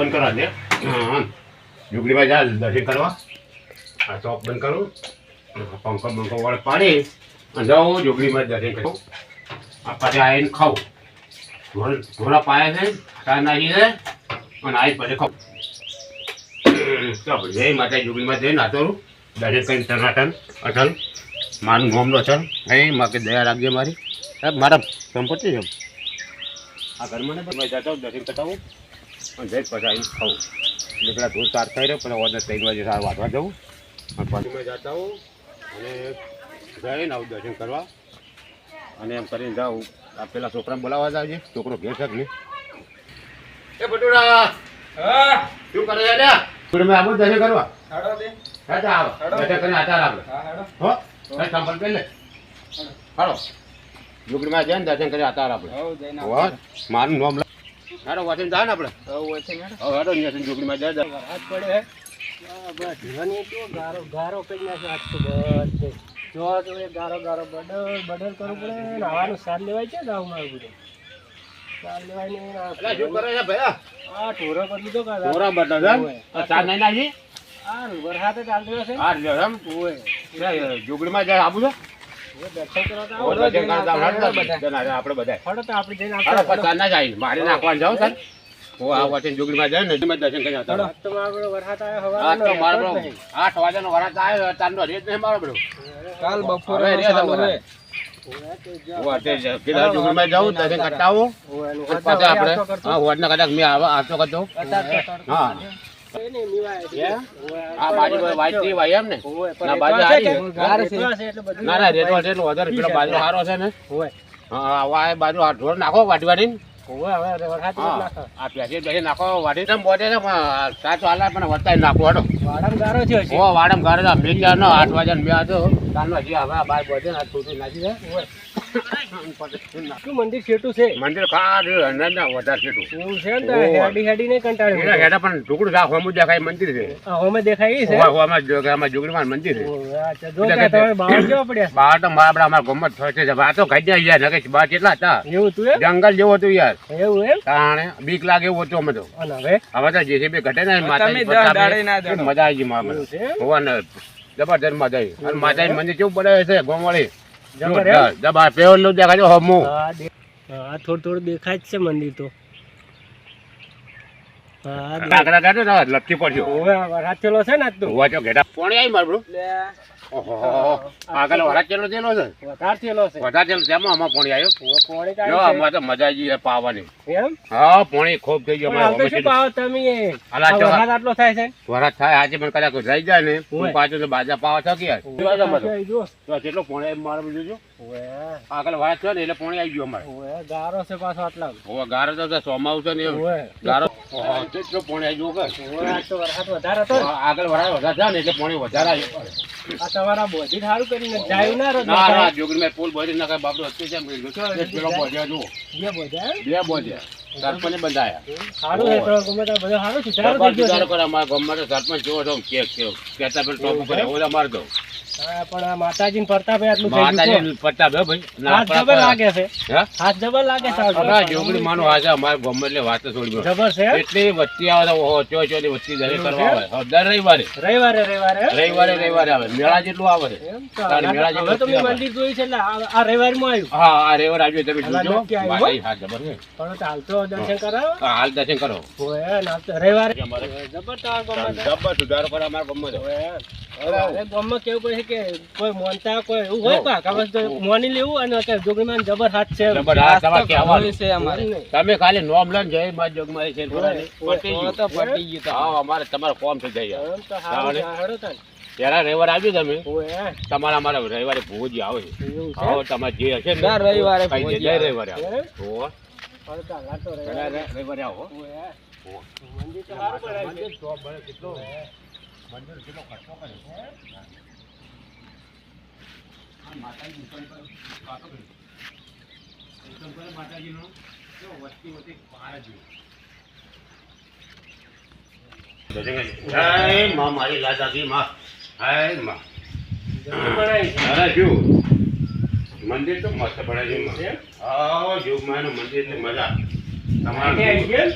બંધ કરવા દે. હા જુગડીમાં જા દર્શન કરવા. આ ચોક બંધ કરું. પંખો બંખો વળ પાડી અને જાઉં જુગડીમાં દર્શન કરું આ પછી આવીને ખાવું ઘોડા પાયા છે ચા નાખી છે અને આવી પછી ખાવું ચાલો જય માતા જુગડીમાં જઈને નાતો દર્શન કરીને ટનાટન અટલ મારું ગોમનો અટલ એ માં કે દયા રાખજે મારી. મારા સંપત્તિ છે. આ ઘરમાં ને દર્શન હોઉં. અને જઈ પછી આવીને ખાવું એટલે પેલા દૂધ તાર થઈ રહ્યો પેલા ઓર્ડર ત્રણ વાગે સાર વાંચવા જવું. અને પછી મેં જતા હોઉં અને જઈને આવું દર્શન કરવા. અને એમ કરીને જાઉં. આ પેલા છોકરાને બોલાવવા જાવજે છોકરો ઘેર છે કે નહીં? એ બટુડા શું કરે છે? તું મેં આવું દર્શન કરવા. હાડો દે હા આવો. દર્શન કરીને આચાર આપણે હો કઈ સંપર્ક કરી લે. હાલો. ઝૂંપડીમાં જઈને દર્શન કરી આચાર આપણે મારું નામ હાલો વાંચીને જાય ને આપણે. હવ હવે હાલો અહીંયાથી ઝૂંપડીમાં જાય હાથ પડે હે. બસ ધીવાની તો ગારો ગારો કરી નાખ્યો આજ તો બધે જો તો એ ગારો ગારો બડલ બડલ કરવું પડે ને આવાનું સાર લેવાય છે ગામમાં બધું. સાર લેવાય ને અલા, શું કરે છે ભયા? આ ઢોરો પર લીધો કાકા મોરા બટા છે આ ચા નહીં નાખી? આ વરસાદ ચાલતો હશે હા લ્યો એમ? ઓય. લે, ઝૂંપડીમાં જાય આવું છે? મારે નાખવાનું જાવ સર. હું આ વાંચીને ઝૂંપડીમાં જાય ને દર્શન કરી આવતા મારો. આઠ વાગ્યાનો વરાત આવ્યો તારનો રેત નહીં મારો બરો. કાલ બપોરે હે. આપણે હા હોદના કદાચ મેં આવા આટલો કરતો. હા. આ બાજુ વાંચતી ભાઈ એમ ને? ના, બાજુ હારી ના ના રેતવા છે વધારે પેલો બાજુ સારો છે ને? હા આવા બાજુ ઢોર નાખો આ વાટી ઓ વાડમ ગારે મેં આઠ વાગ્યા મેં આતો તાનો હજી હવે આ બાર તૂટી નાખી દે મંદિર છેટું છે? મંદિર ખાર ના વધારે છેટું. એવું છે ને હેડી હેડી નહીં કંટાળે હેઠા પણ ટુકડું રાખો હોમ દેખાય મંદિર છે. હોમે દેખાય છે? હોવા હોવામાં જો કે આમાં જોગણીમાં મંદિર છે. જો કે તમે બાવળ કેવા પડ્યા? બહાર તો મારા અમારા ગમત થશે છે. આ તો ખાઈ જાય યાર નકે બહાર કેટલા હતા? એવું તું જંગલ જેવું હતું યાર. એવું એમ? તાણે બીક લાગે એવું હતો અમે તો. હવે? હવે તો જેસીબી ઘટે ને દાડે મજા આવી ગઈ મારા એવું હોવા ને જબરજસ્ત મજા આવી. અને માતાજી મંદિર કેવું બનાવે છે ગોમવાળી પેવલનું દેખાજો હમું. હા થોડું થોડું દેખાય જ છે મંદિર તો. કાઢો ઓવે, ચેલો છે ને આજ તો. હોવા ચો ઘેટા. પોણી આવી મારું બરું લે, ઓહો આગળ વરાત ચેલો ચેલો છે? વધારે ચેલો છે. વધારે ચેલો તેમાં આમાં પોણી આવ્યો. ઓવે, પોણી જો આમાં તો મજા આવી પાવાની. એમ? હા પોણી ખૂબ થઈ ગયું પણ શું અમારે તમે? એ? અલા, આ આટલો થાય છે? વરાત થાય આજે પણ કદાચ રહી જાય ને. હું પાછું તો બાજા પાવા થકી યાર જો. કેટલો પોણી આવી મારે બીજું જો. આગળ વરાત છે ને એટલે પોણી આવી ગયો અમારે. ઓવે, ગારો છે પાછો આટલા. ગારો તો સોમાવું છે ને ગારો કેટલો પોણી આવી કે? ઓવે, આજ તો વરસાદ વધારે હતો આગળ વરાત વધારે થાય ને એટલે પોણી વધારે આવ્યું આ તમારા બોધી સારું કરીને જાય ના રોજ ના ના જોગરી મેં પુલ બોલી નાખે બાપડો અત્યારે કેમ છે? પેલો બોધ્યા જુઓ. બે બોધ્યા સરપંચે બંધાયા. સારું છે તો ગમે તે બધું સારું સુધારો સરપંચ થઈ ગયો છે. અમારા ગામમાં તો સરપંચ જેવો છો કે કે પેલો ટોપ ઉપર એવો માર દો હા, પણ માતાજી પ્રતાપે આટલું માતાજી પટ્ટા બે ભાઈ? હાથ જબર લાગે છે. હે? હાથ જબર લાગે છે આપણા જોગડી માનો આજે અમારા ગમે એટલે વાત છોડી જબર છે? એટલે વચ્ચે આવે તો ઓહો, ચો ચો ની વચ્ચે દરે કરવા આવે. દર રવિવારે. રવિવારે રવિવારે? રવિવારે રવિવારે આવે. મેળા જેટલું આવે. છે મેળા જેટલું હવે તો મેં મંદિર જોઈ છે એટલે આ રવિવાર રવિવારમાં આવ્યું. હા આ રવિવાર આવજો તમે જોજો. માતાજી હા. જબર છે. પણ હાલ તો દર્શન કરાવો. હા, હાલ દર્શન કરો. ઓય, રવિવારે. અમારે. જબર તો આ ગામમાં જબર સુધારો કરા અમારા ગમે તો. હવે કેવું પડે કે કોઈ મોનતા કોઈ એવું હોય કા કાં તો મોની લેવું અને અત્યારે જોગણીમાં જબર હાથ છે. જબર હા, તમારે કહેવાનું. અમારે. તમે ખાલી નોમ લઈને જય માં જોગમારી છે પટી ગયું. તો પટી ગયું. તો. હા અમારે તમારે કોમ થઈ જાય તો છે, તાન. ત્યારે રવિવારે આવજો તમે? તમારે અમારા રવિવારે ભોજી આવે. છે? આવો તમારે જે હશે ને રવિવારે આવે. રવિવારે આવો. એમ? ઓહો. હારું તાન, હાલ તો ત્યારે રવિવારે. રવિવારે આવો ઓય, મંદિર તો સારું બનાવ્યું છે. જય માં મારી લાદાજી માં હાયમાં જો મંદિર તો મસ્ત બનાવ્યું છે એમ? હા મંદિર એટલે મજા તમારે?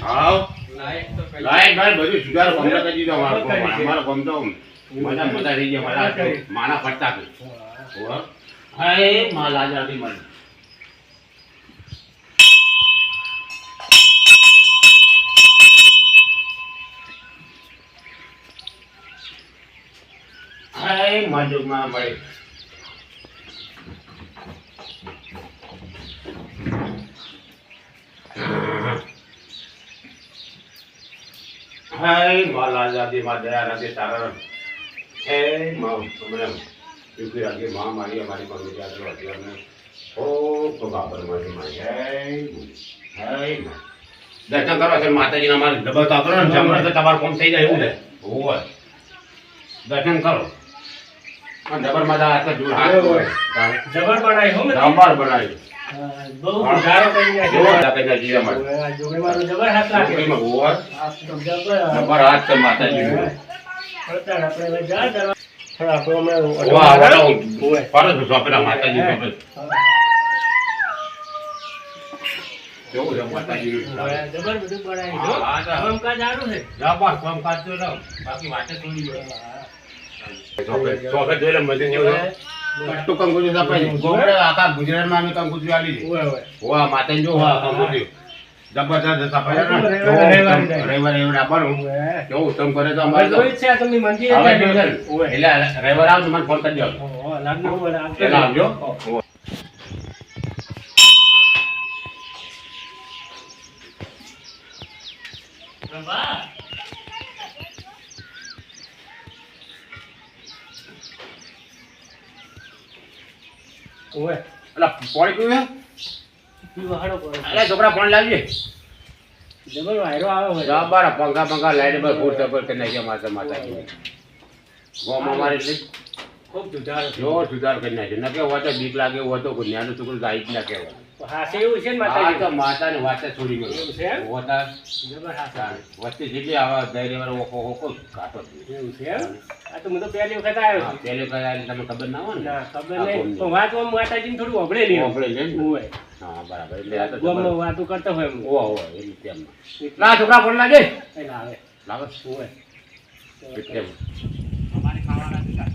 હા લાયક તો લાઈટ બાઈટ બધું સુધારો ગમતો કરી દીધો અમારો ગમ. અમારો ગમતો મજા મજા થઈ ગયા મારા માના ફરતા કે હોવે. મા લાજા હતી મને હા એ માં મળે. હાયમાં લાજાદી માં દયા રાખે તારા માં દુઃખી રાખે માં મારી અમારી પગની યાદ રાખે અમને ઓ તો બાબર મારી માં હે હાયમાં. દર્શન કરો છે માતાજીના મારે દબાવતા કરો ને જમણ તો તમારું કામ થઈ જાય એવું છે? હોય. દર્શન કરો. જબર માતા હાથ જોડ હાથ જબર બનાવી હો. જબર બહુ કરી જબર હાથ લાગે. તો જબર. હાથ ને માતાજી. આખા ગુજરાતમાં કંકુત્રી. વાહ, માતાજી જો, કંકુત્રી. છે ને. રવિવારે, રવિવારે જાય. રવિવારે એવું આપવાનું. કેવું ઉત્તમ કરે તો અમારે તો. છે તમને. જોયું એટલે રવિવારે આવજો, મને ફોન કરજો. આવજો. વાહ. અલા, પાણી પીવે? અરે છોકરા, ફોન લાવજે. પંખા પંખા, લાઈટ પર ફૂટ સપોર કરી નાખ્યા માતા માતાજી ગોમાં મારે એટલે ખૂબ સુધારો જોર જો સુધાર કરી નાખ્યો નકે હોય તો બીક લાગે હોય તો જ્ઞાન નાનું છોકરું ગાઈ જ ના કહેવાય હાસે એવું છે ને આ તો માતાની વાતે છોડી એવું છે એમ? હોતા જબર હાસે. વસ્તી જેટલી આવા ધૈર્ય વાળો કાઢો એવું છે એમ? આ તો હું તો પહેલી વખત આવ્યો છું. પેલે કયા તમને ખબર ના હોય ને ના, ખબર નહીં. ગોમની. પણ વાત માતાજીને થોડું એમ. ઓગળે લે હોય. હા બરાબર એટલે આ તો ગોમમાં વાતો કરતો હોય એમ. ઓ ઓ એટલે તેમ ના છોકરા ફોન લાગે. લાગે હોય. તેમ અમારે ખાવાના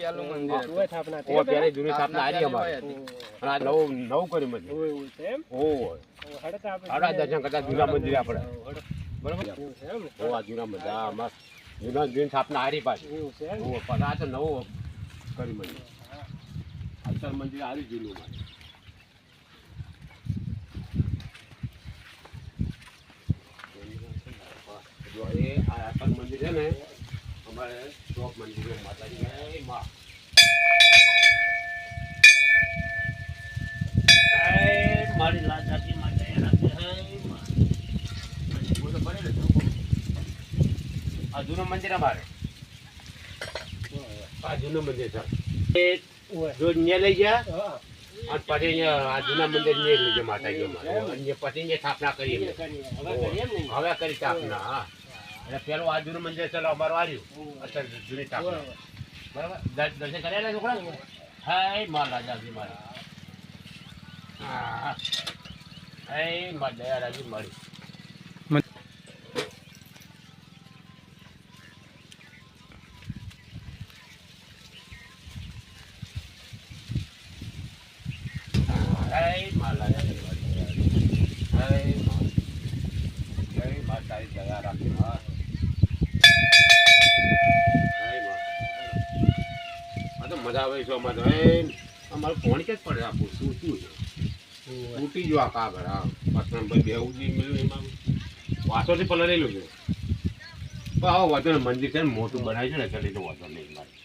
પેલું મંદિર હતું. સ્થાપના ઓ ત્યારે જૂની સ્થાપના આરી અમારે અને આ નવું નવું કર્યું મંદિર ઓય ઓય તેમ એમ? ઓ હવે આપણે દર્શન કરતા જૂના મંદિર આપણે. બરાબર? ઓ આ જૂના મંદિર આ મસ્ત. જૂના જૂની સ્થાપના આરી પાછી એવું છે ઓ પણ આ તો નવું કર્યું મંદિર. અત્યારે મંદિર આવી જૂનું મારે જો એ આ મંદિર છે ને અમારે ચોક મંદિર માતાજી એ માં મારી લાજાતી માતા એના હે માં બોલો બને ને આ જૂનું મંદિર અમારે આ મંદિર છે. જો ન્યા લઈ ગયા. અને પછી અહીંયા આ જૂના મંદિર ને લઈ ગયા માતાજી અમારે પછી અહીંયા સ્થાપના કરી? હવે કરી સ્થાપના હા એટલે પેલું આ જૂનું મંદિર ચાલો અમારું આવ્યું. અત્યારે જૂની હોય, બરાબર. દર્શન કર્યા છોકરા હા એ મા રાજાજી મારી. હા. એ મા દયા રાજી મારી હાયમાં રાજાજી મારી હાયમાં જય માં તારી દયા રાખી માં હાયમાં આ તો મજા આવે છે અમારે એ, અમારે ફોન કે જ પડે આપું શું શું છે? ઉઠી ગયો આ કાગળ પાછળ ભાઈ બે ઉડી મળ્યું એમાં. વાસોથી પલળેલું છે. આવો વાંધો નહીં, મંદિર છે મોટું બનાવ્યું છે ને, એટલે તો નહીં મારે.